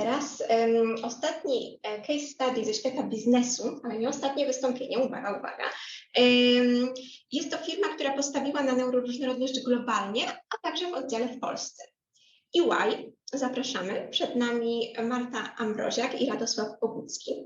teraz em, ostatni e, case study ze świata biznesu, ale nie ostatnie wystąpienie, uwaga, uwaga. Em, jest to firma, która postawiła na neuroróżnorodność globalnie, a także w oddziale w Polsce. EY, zapraszamy. Przed nami Marta Ambroziak i Radosław Bogucki.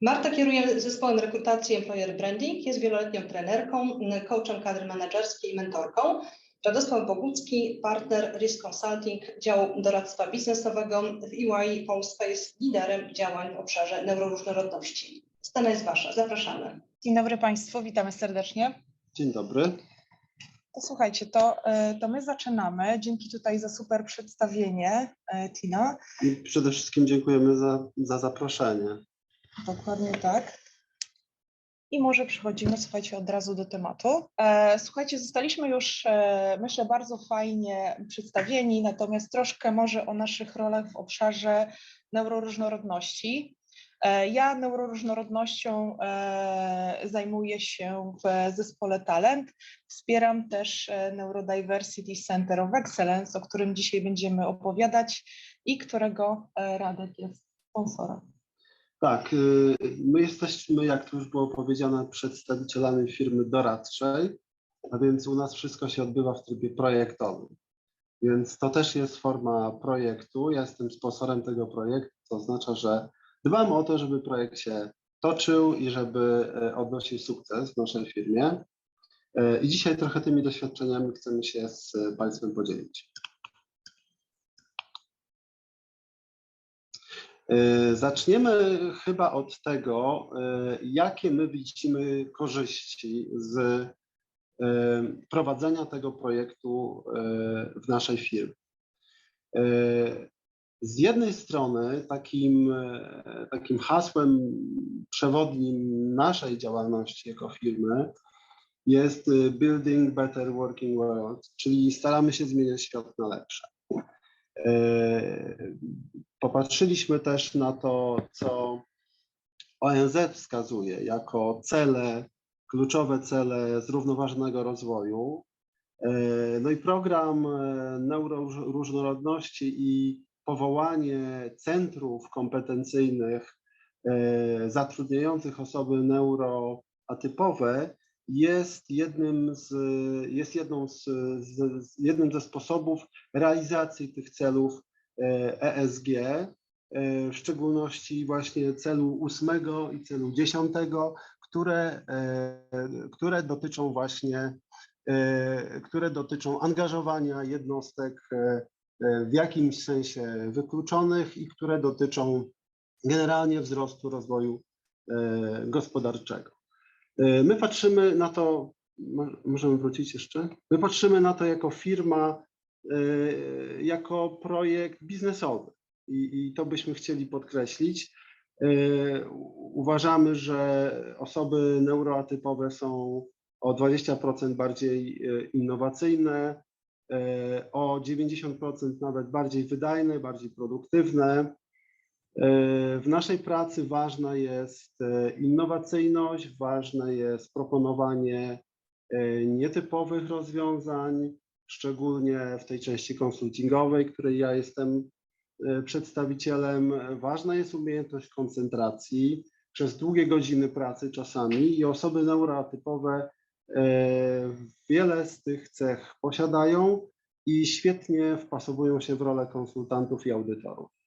Marta kieruje zespołem rekrutacji Employer Branding, jest wieloletnią trenerką, coachem kadry menedżerskiej i mentorką. Radosław Bogucki, partner Risk Consulting, działu doradztwa biznesowego w EY Polska jest liderem działań w obszarze neuroróżnorodności. Scena jest Wasza, zapraszamy. Dzień dobry Państwu, witamy serdecznie. Dzień dobry. To słuchajcie, to, e, to my zaczynamy. Dzięki tutaj za super przedstawienie, e, Tina. I przede wszystkim dziękujemy za, za zaproszenie. Dokładnie tak. I może przechodzimy, słuchajcie, od razu do tematu. E, Słuchajcie, zostaliśmy już, e, myślę, bardzo fajnie przedstawieni, natomiast troszkę może o naszych rolach w obszarze neuroróżnorodności. E, Ja neuroróżnorodnością zajmuję się w zespole Talent. Wspieram też Neurodiversity Center of Excellence, o którym dzisiaj będziemy opowiadać i którego Radek jest sponsorem. Tak, y, my jesteśmy, jak to już było powiedziane, przedstawicielami firmy doradczej, a więc u nas wszystko się odbywa w trybie projektowym. Więc to też jest forma projektu. Ja jestem sponsorem tego projektu, to oznacza, że dbam o to, żeby projekt się toczył i żeby e, odnosił sukces w naszej firmie. E, I dzisiaj trochę tymi doświadczeniami chcemy się z Państwem podzielić. Zaczniemy chyba od tego, e, jakie my widzimy korzyści z e, prowadzenia tego projektu e, w naszej firmie. E, Z jednej strony takim, e, takim hasłem przewodnim naszej działalności jako firmy jest e, Building Better Working World, czyli staramy się zmieniać świat na lepsze. E, Popatrzyliśmy też na to, co ONZ wskazuje jako cele, kluczowe cele zrównoważonego rozwoju. E, No i program e, neuroróżnorodności i powołanie centrów kompetencyjnych zatrudniających osoby neuroatypowe jest jednym z, jest jedną z, z, z jednym ze sposobów realizacji tych celów e, ESG, e, w szczególności właśnie celu ósmego i celu dziesiątego, które, e, które dotyczą właśnie, e, które dotyczą angażowania jednostek e, e, w jakimś sensie wykluczonych i które dotyczą generalnie wzrostu rozwoju e, gospodarczego. E, My patrzymy na to, mo- możemy wrócić jeszcze? My patrzymy na to jako firma, e, jako projekt biznesowy i, i to byśmy chcieli podkreślić. U- Uważamy, że osoby neuroatypowe są o 20% bardziej innowacyjne, o 90% nawet bardziej wydajne, bardziej produktywne. E, W naszej pracy ważna jest e, innowacyjność, ważne jest proponowanie e, nietypowych rozwiązań, szczególnie w tej części konsultingowej, której ja jestem przedstawicielem. Ważna jest umiejętność koncentracji przez długie godziny pracy czasami i osoby neuroatypowe e, wiele z tych cech posiadają i świetnie wpasowują się w rolę konsultantów i audytorów.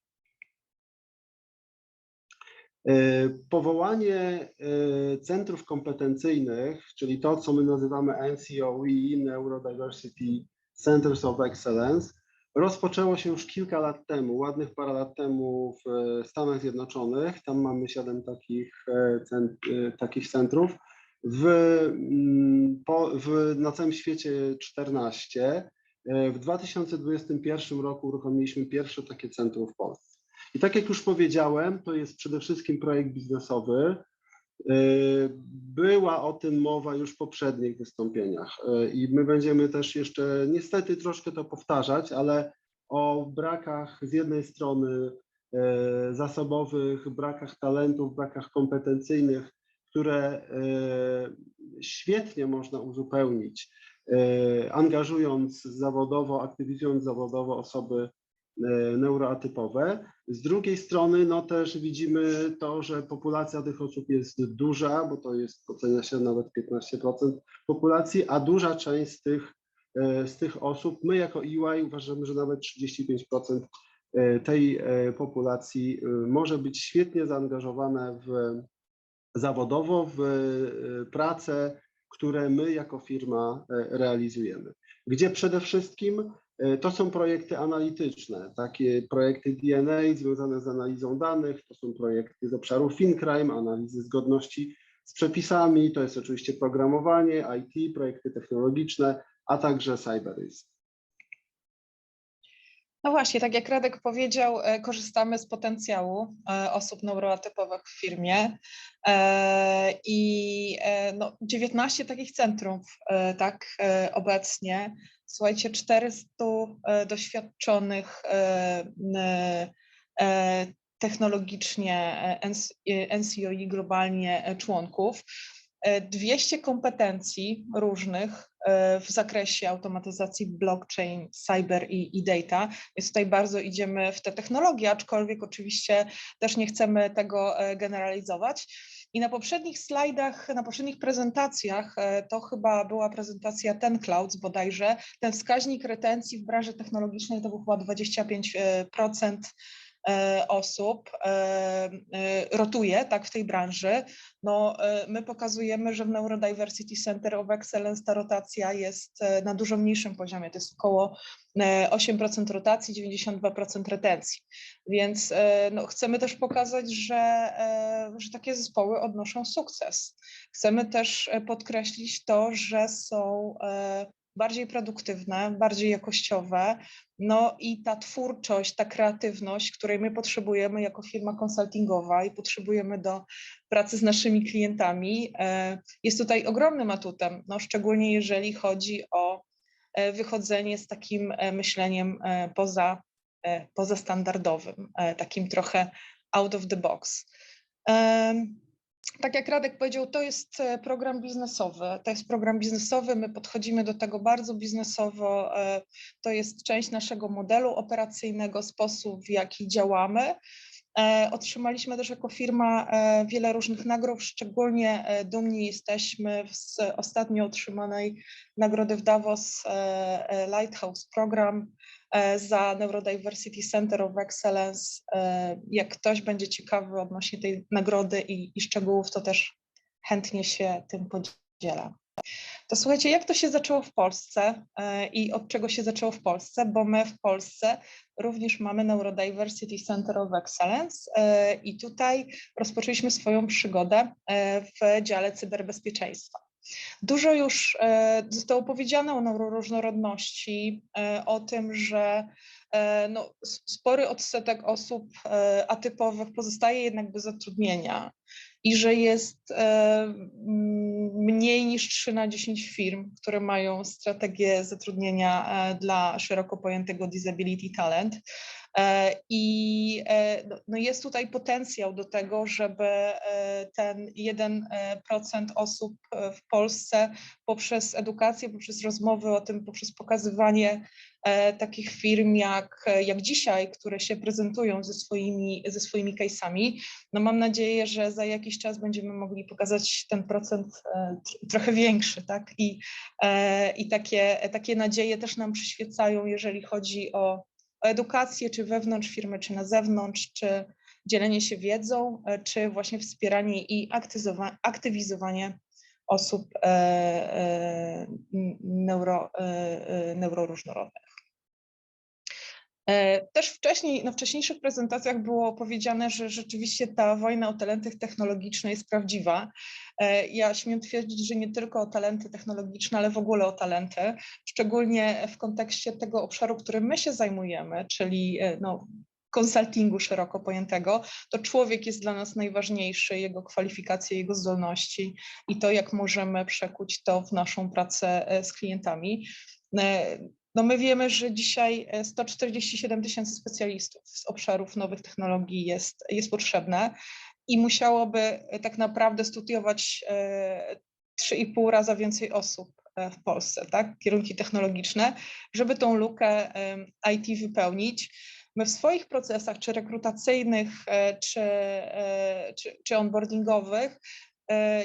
E, Powołanie e, centrów kompetencyjnych, czyli to, co my nazywamy NCOE, Neurodiversity Centers of Excellence, rozpoczęło się już kilka lat temu, ładnych parę lat temu w e, Stanach Zjednoczonych. Tam mamy siedem takich, cent, takich centrów. W, mm, po, w, na całym świecie 14. E, W 2021 roku uruchomiliśmy pierwsze takie centrum w Polsce. I tak jak już powiedziałem, to jest przede wszystkim projekt biznesowy. E, Była o tym mowa już w poprzednich wystąpieniach e, i my będziemy też jeszcze niestety troszkę to powtarzać, ale o brakach z jednej strony e, zasobowych, brakach talentów, brakach kompetencyjnych, które świetnie można uzupełnić, angażując zawodowo, aktywizując zawodowo osoby neuroatypowe. Z drugiej strony, no też widzimy to, że populacja tych osób jest duża, bo to jest, ocenia się nawet 15% populacji, a duża część z tych, e, z tych osób, my jako EY uważamy, że nawet 35% e, tej e, populacji może być świetnie zaangażowane w, zawodowo w prace, które my jako firma realizujemy. Gdzie przede wszystkim E, to są projekty analityczne, takie projekty DNA związane z analizą danych, to są projekty z obszaru FinCrime, analizy zgodności z przepisami, to jest oczywiście programowanie, IT, projekty technologiczne, a także cyberrisk. No właśnie, tak jak Radek powiedział, e, korzystamy z potencjału e, osób neuroatypowych w firmie i no, 19 takich centrów tak obecnie słuchajcie, 400 e, doświadczonych e, e, technologicznie NCOI globalnie członków, 200 kompetencji różnych w zakresie automatyzacji blockchain, cyber i, i, data. Więc tutaj bardzo idziemy w te technologie, aczkolwiek oczywiście też nie chcemy tego generalizować. I na poprzednich slajdach, na poprzednich prezentacjach, e, to chyba była prezentacja Ten Clouds bodajże, ten wskaźnik retencji w branży technologicznej to był chyba 25% E, osób e, e, rotuje tak w tej branży, no my pokazujemy, że w Neurodiversity Center of Excellence ta rotacja jest na dużo mniejszym poziomie, to jest około 8% rotacji, 92% retencji. Więc no, chcemy też pokazać, że, że takie zespoły odnoszą sukces. Chcemy też podkreślić to, że są bardziej produktywne, bardziej jakościowe. No i ta twórczość, ta kreatywność, której my potrzebujemy jako firma konsultingowa i potrzebujemy do pracy z naszymi klientami, e, jest tutaj ogromnym atutem, no szczególnie jeżeli chodzi o e, wychodzenie z takim e, myśleniem poza, poza standardowym, takim trochę out of the box tak jak Radek powiedział, to jest e, program biznesowy. To jest program biznesowy, my podchodzimy do tego bardzo biznesowo. E, to jest część naszego modelu operacyjnego, sposób w jaki działamy. E, otrzymaliśmy też jako firma wiele różnych nagród, szczególnie dumni jesteśmy z ostatnio otrzymanej nagrody w Davos Lighthouse Program za Neurodiversity Center of Excellence. E, jak ktoś będzie ciekawy odnośnie tej nagrody i, i szczegółów, to też chętnie się tym podzielę. To słuchajcie, jak to się zaczęło w Polsce e, i od czego się zaczęło w Polsce, bo my w Polsce również mamy Neurodiversity Center of Excellence i tutaj rozpoczęliśmy swoją przygodę w dziale cyberbezpieczeństwa. Dużo już e, zostało powiedziane o neuroróżnorodności, e, o tym, że e, no, spory odsetek osób atypowych pozostaje jednak bez zatrudnienia i że jest mniej niż 3 na 10 firm, które mają strategię zatrudnienia dla szeroko pojętego disability talent. E, I e, no, no jest tutaj potencjał do tego, żeby e, ten 1% osób w Polsce poprzez edukację, poprzez rozmowy o tym, poprzez pokazywanie takich firm jak, jak dzisiaj, które się prezentują ze swoimi, ze swoimi case'ami, no mam nadzieję, że za jakiś czas będziemy mogli pokazać ten procent trochę większy, tak? I, i takie, takie nadzieje też nam przyświecają, jeżeli chodzi o o edukację, czy wewnątrz firmy, czy na zewnątrz, czy dzielenie się wiedzą, e, czy właśnie wspieranie i aktywizowanie osób e, e, neuro, neuroróżnorodnych. Też wcześniej, na wcześniejszych prezentacjach było powiedziane, że rzeczywiście ta wojna o talenty technologiczne jest prawdziwa. Ja śmiem twierdzić, że nie tylko o talenty technologiczne, ale w ogóle o talenty, szczególnie w kontekście tego obszaru, którym my się zajmujemy, czyli no, konsultingu szeroko pojętego, to człowiek jest dla nas najważniejszy, jego kwalifikacje, jego zdolności i to, jak możemy przekuć to w naszą pracę z klientami. No my wiemy, że dzisiaj 147 tysięcy specjalistów z obszarów nowych technologii jest, jest potrzebne i musiałoby e, tak naprawdę studiować 3,5 e, razy więcej osób e, w Polsce, tak? Kierunki technologiczne, żeby tą lukę IT wypełnić. My w swoich procesach, czy rekrutacyjnych, e, czy, e, czy, czy onboardingowych, e,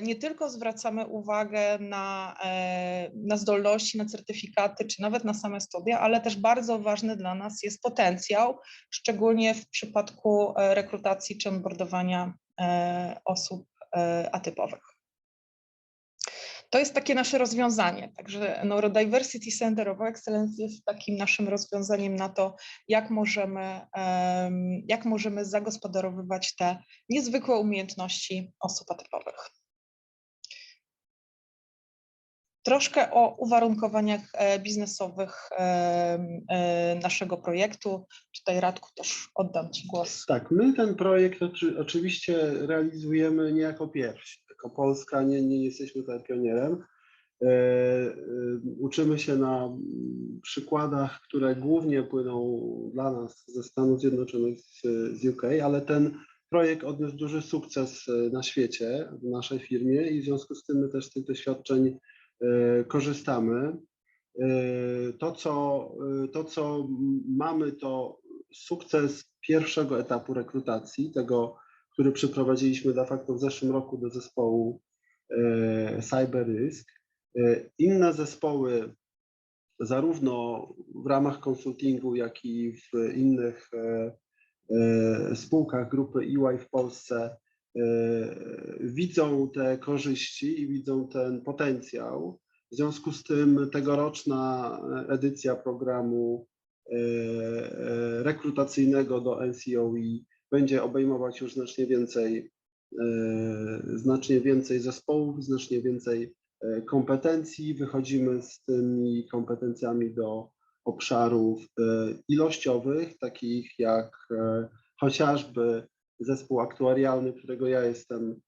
nie tylko zwracamy uwagę na, e, na zdolności, na certyfikaty, czy nawet na same studia, ale też bardzo ważny dla nas jest potencjał, szczególnie w przypadku e, rekrutacji czy onboardowania e, osób e, atypowych. To jest takie nasze rozwiązanie. Także Neurodiversity Center of Excellence jest takim naszym rozwiązaniem na to, jak możemy, em, jak możemy zagospodarowywać te niezwykłe umiejętności osób atypowych. Troszkę o uwarunkowaniach e, biznesowych e, naszego projektu. Tutaj Radku też oddam Ci głos. Tak, my ten projekt oczy, oczywiście realizujemy nie jako pierwsi. Jako Polska nie, nie jesteśmy tutaj pionierem. E, e, uczymy się na przykładach, które głównie płyną dla nas ze Stanów Zjednoczonych, z, z UK, ale ten projekt odniósł duży sukces e, na świecie, w naszej firmie i w związku z tym my też z tych doświadczeń korzystamy. To co, to, co mamy, to sukces pierwszego etapu rekrutacji, tego, który przeprowadziliśmy de facto w zeszłym roku do zespołu e, Cyber Risk. E, Inne zespoły, zarówno w ramach konsultingu, jak i w innych e, spółkach grupy EY w Polsce, widzą te korzyści i widzą ten potencjał. W związku z tym tegoroczna edycja programu rekrutacyjnego do NCOE będzie obejmować już znacznie więcej, e, znacznie więcej zespołów, znacznie więcej e, kompetencji. Wychodzimy z tymi kompetencjami do obszarów e, ilościowych, takich jak chociażby zespół aktuarialny, którego ja jestem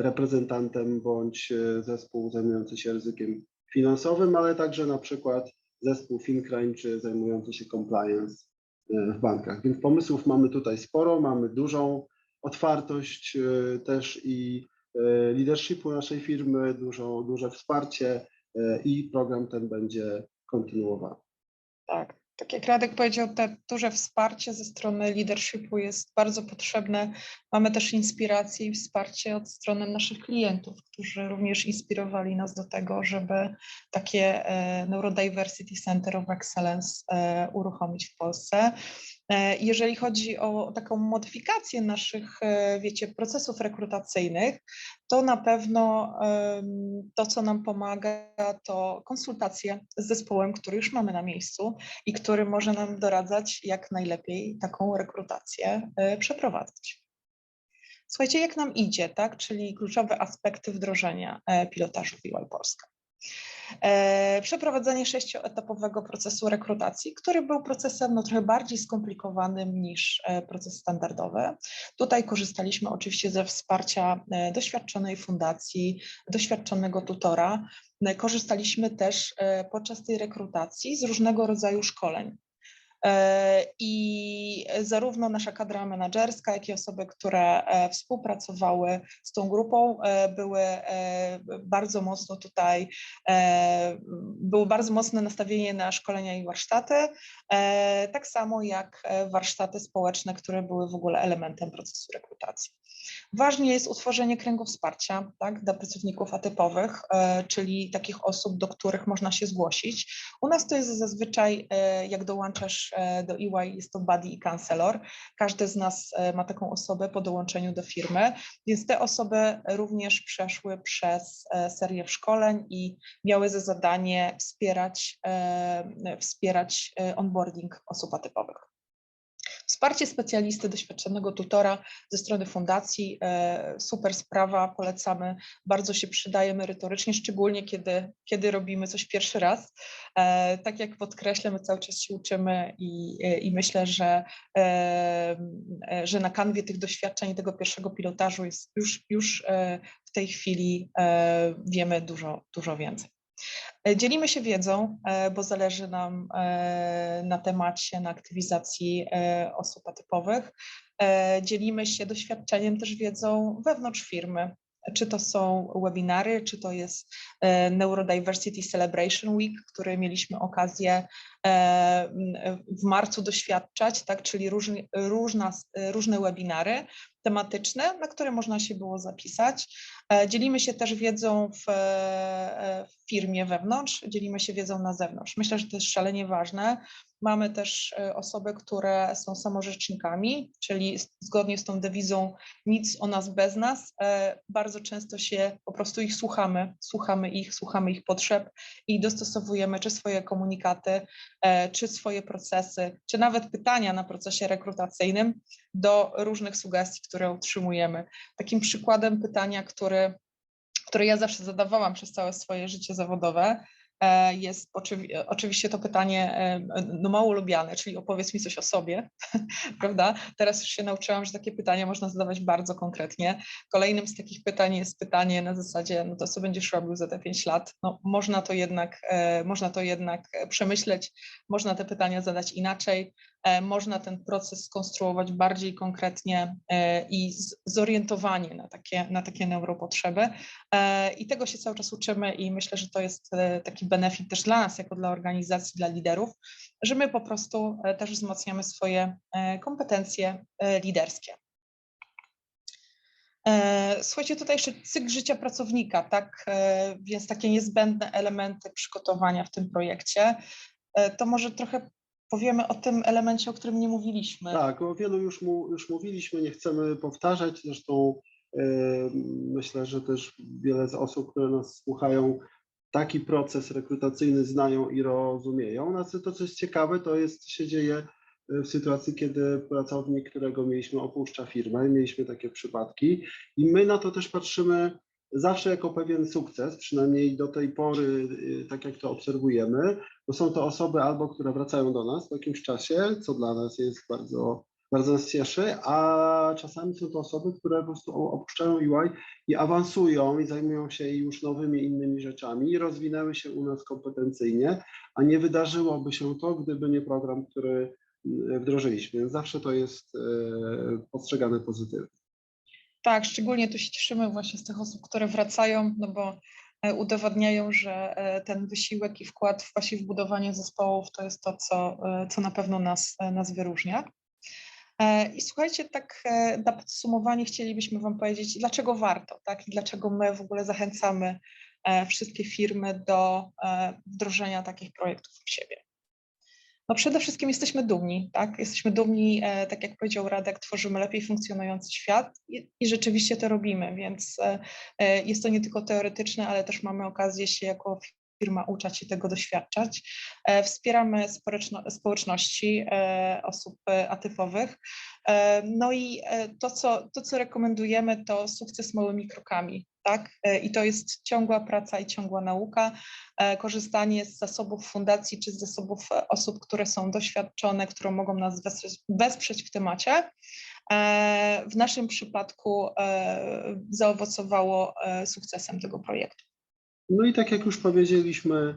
reprezentantem, bądź zespół zajmujący się ryzykiem finansowym, ale także na przykład zespół FinCrime czy zajmujący się compliance w bankach. Więc pomysłów mamy tutaj sporo, mamy dużą otwartość e, też i e, leadershipu naszej firmy, dużo, duże wsparcie i program ten będzie kontynuowany. Tak, tak jak Radek powiedział, te duże wsparcie ze strony leadershipu jest bardzo potrzebne. Mamy też inspirację i wsparcie od strony naszych klientów, którzy również inspirowali nas do tego, żeby takie e, Neurodiversity Center of Excellence e, uruchomić w Polsce. E, Jeżeli chodzi o taką modyfikację naszych, e, wiecie, procesów rekrutacyjnych, to na pewno to, co nam pomaga, to konsultacje z zespołem, który już mamy na miejscu i który może nam doradzać, jak najlepiej taką rekrutację e, przeprowadzać. Słuchajcie, jak nam idzie, tak? Czyli kluczowe aspekty wdrożenia pilotażu EY Polska. E, Przeprowadzenie sześcioetapowego procesu rekrutacji, który był procesem no, trochę bardziej skomplikowanym niż e, proces standardowy. Tutaj korzystaliśmy oczywiście ze wsparcia e, doświadczonej fundacji, doświadczonego tutora. Korzystaliśmy też podczas tej rekrutacji z różnego rodzaju szkoleń. E, I zarówno nasza kadra menedżerska, jak i osoby, które e, współpracowały z tą grupą, e, były bardzo mocno tutaj, było bardzo mocne nastawienie na szkolenia i warsztaty, tak samo jak warsztaty społeczne, które były w ogóle elementem procesu rekrutacji. Ważne jest utworzenie kręgu wsparcia tak, dla pracowników atypowych, czyli takich osób, do których można się zgłosić. U nas to jest zazwyczaj, jak dołączasz e, do EY, jest to buddy i counselor. Każdy z nas e, ma taką osobę po dołączeniu do firmy, więc te osoby również przeszły przez e, serię szkoleń i miały za zadanie wspierać, wspierać onboarding osób atypowych. Wsparcie specjalisty, doświadczonego tutora ze strony fundacji, e, super sprawa, polecamy, bardzo się przydaje merytorycznie, szczególnie kiedy, kiedy robimy coś pierwszy raz. E, Tak jak podkreślę, my cały czas się uczymy i, e, i myślę, że, że na kanwie tych doświadczeń, tego pierwszego pilotażu jest już, już w tej chwili wiemy dużo, dużo więcej. E, Dzielimy się wiedzą, e, bo zależy nam e, na temacie, na aktywizacji osób atypowych. Dzielimy się doświadczeniem, też wiedzą wewnątrz firmy. Czy to są webinary, czy to jest Neurodiversity Celebration Week, który mieliśmy okazję w marcu doświadczać, tak, czyli różna, różne webinary tematyczne, na które można się było zapisać. E, Dzielimy się też wiedzą w, e, w firmie wewnątrz, dzielimy się wiedzą na zewnątrz. Myślę, że to jest szalenie ważne. Mamy też e, osoby, które są samorzecznikami, czyli zgodnie z tą dewizą nic o nas bez nas. e, Bardzo często się po prostu ich słuchamy, słuchamy ich, słuchamy ich potrzeb i dostosowujemy czy swoje komunikaty, e, czy swoje procesy, czy nawet pytania na procesie rekrutacyjnym do różnych sugestii, które otrzymujemy. Takim przykładem pytania, który, które ja zawsze zadawałam przez całe swoje życie zawodowe, e, jest oczywi- oczywiście to pytanie e, no mało lubiane, czyli opowiedz mi coś o sobie, prawda? Teraz już się nauczyłam, że takie pytania można zadawać bardzo konkretnie. Kolejnym z takich pytań jest pytanie na zasadzie, no to co będziesz robił za te 5 lat? No można to jednak, e, można to jednak e, przemyśleć, można te pytania zadać inaczej, e, można ten proces skonstruować bardziej konkretnie e, i zorientowanie na takie, na takie neuropotrzeby. E, I tego się cały czas uczymy i myślę, że to jest e, taki benefit też dla nas, jako dla organizacji, dla liderów, że my po prostu e, też wzmacniamy swoje e, kompetencje e, liderskie. E, Słuchajcie, tutaj jeszcze cykl życia pracownika, tak, e, więc takie niezbędne elementy przygotowania w tym projekcie. E, To może trochę powiemy o tym elemencie, o którym nie mówiliśmy. Tak, o wielu już, mu, już mówiliśmy, nie chcemy powtarzać. Zresztą e, myślę, że też wiele z osób, które nas słuchają, taki proces rekrutacyjny znają i rozumieją. Natomiast to, co jest ciekawe, to jest, się dzieje e, w sytuacji, kiedy pracownik, którego mieliśmy, opuszcza firmę. Mieliśmy takie przypadki i my na to też patrzymy zawsze jako pewien sukces, przynajmniej do tej pory, e, tak jak to obserwujemy, bo są to osoby albo, które wracają do nas po jakimś czasie, co dla nas jest bardzo, bardzo nas cieszy, a czasami są to osoby, które po prostu opuszczają UI i awansują i zajmują się już nowymi, innymi rzeczami rozwinęły się u nas kompetencyjnie, a nie wydarzyłoby się to, gdyby nie program, który mm, wdrożyliśmy. Zawsze to jest e, postrzegane pozytywnie. Tak, szczególnie tu się cieszymy właśnie z tych osób, które wracają, no bo e, udowadniają, że e, ten wysiłek i wkład w właśnie w budowanie zespołów to jest to, co, e, co na pewno nas, nas wyróżnia. I słuchajcie, tak na podsumowanie chcielibyśmy Wam powiedzieć, dlaczego warto, tak? I dlaczego my w ogóle zachęcamy wszystkie firmy do wdrożenia takich projektów u siebie. No przede wszystkim jesteśmy dumni, tak? Jesteśmy dumni, e, tak jak powiedział Radek, tworzymy lepiej funkcjonujący świat i, i rzeczywiście to robimy, więc e, e, jest to nie tylko teoretyczne, ale też mamy okazję się jako firma uczać się tego doświadczać. Wspieramy społeczno, społeczności osób atypowych. No i to co, to, co rekomendujemy, to sukces małymi krokami. Tak? E, I to jest ciągła praca i ciągła nauka e, korzystanie z zasobów fundacji czy z zasobów e, osób, które są doświadczone, które mogą nas wesprzeć, wesprzeć w temacie. W naszym przypadku zaowocowało sukcesem tego projektu. No i tak jak już powiedzieliśmy,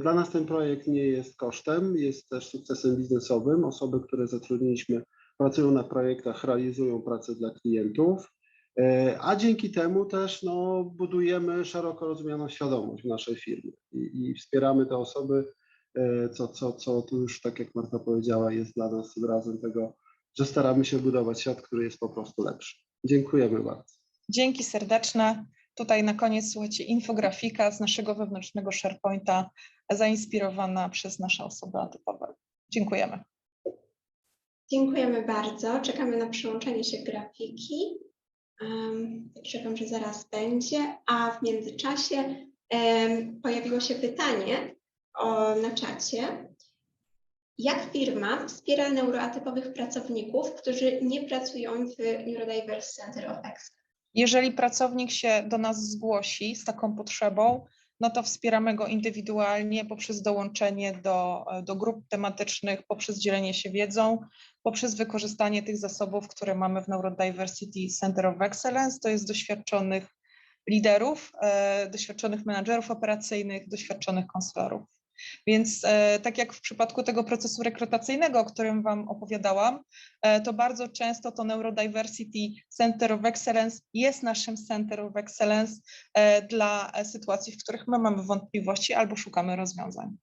dla nas ten projekt nie jest kosztem, jest też sukcesem biznesowym. Osoby, które zatrudniliśmy, pracują na projektach, realizują pracę dla klientów, a dzięki temu też no, budujemy szeroko rozumianą świadomość w naszej firmie i, i wspieramy te osoby, e, co, co, co tu już, tak jak Marta powiedziała, jest dla nas wyrazem tego, że staramy się budować świat, który jest po prostu lepszy. Dziękujemy bardzo. Dzięki serdeczne. Tutaj na koniec słuchajcie infografika z naszego wewnętrznego SharePointa zainspirowana przez nasze osoby atypowe. Dziękujemy. Dziękujemy bardzo. Czekamy na przyłączenie się grafiki. Czekam, że zaraz będzie. A w międzyczasie pojawiło się pytanie na czacie. Jak firma wspiera neuroatypowych pracowników, którzy nie pracują w Neurodiverse Center of Excellence? Jeżeli pracownik się do nas zgłosi z taką potrzebą, no to wspieramy go indywidualnie poprzez dołączenie do, do grup tematycznych, poprzez dzielenie się wiedzą, poprzez wykorzystanie tych zasobów, które mamy w Neurodiversity Center of Excellence, to jest doświadczonych liderów, e, doświadczonych menadżerów operacyjnych, doświadczonych konselorów. Więc e, tak jak w przypadku tego procesu rekrutacyjnego, o którym Wam opowiadałam, e, to bardzo często to Neurodiversity Center of Excellence jest naszym Center of Excellence e, dla sytuacji, w których my mamy wątpliwości albo szukamy rozwiązań.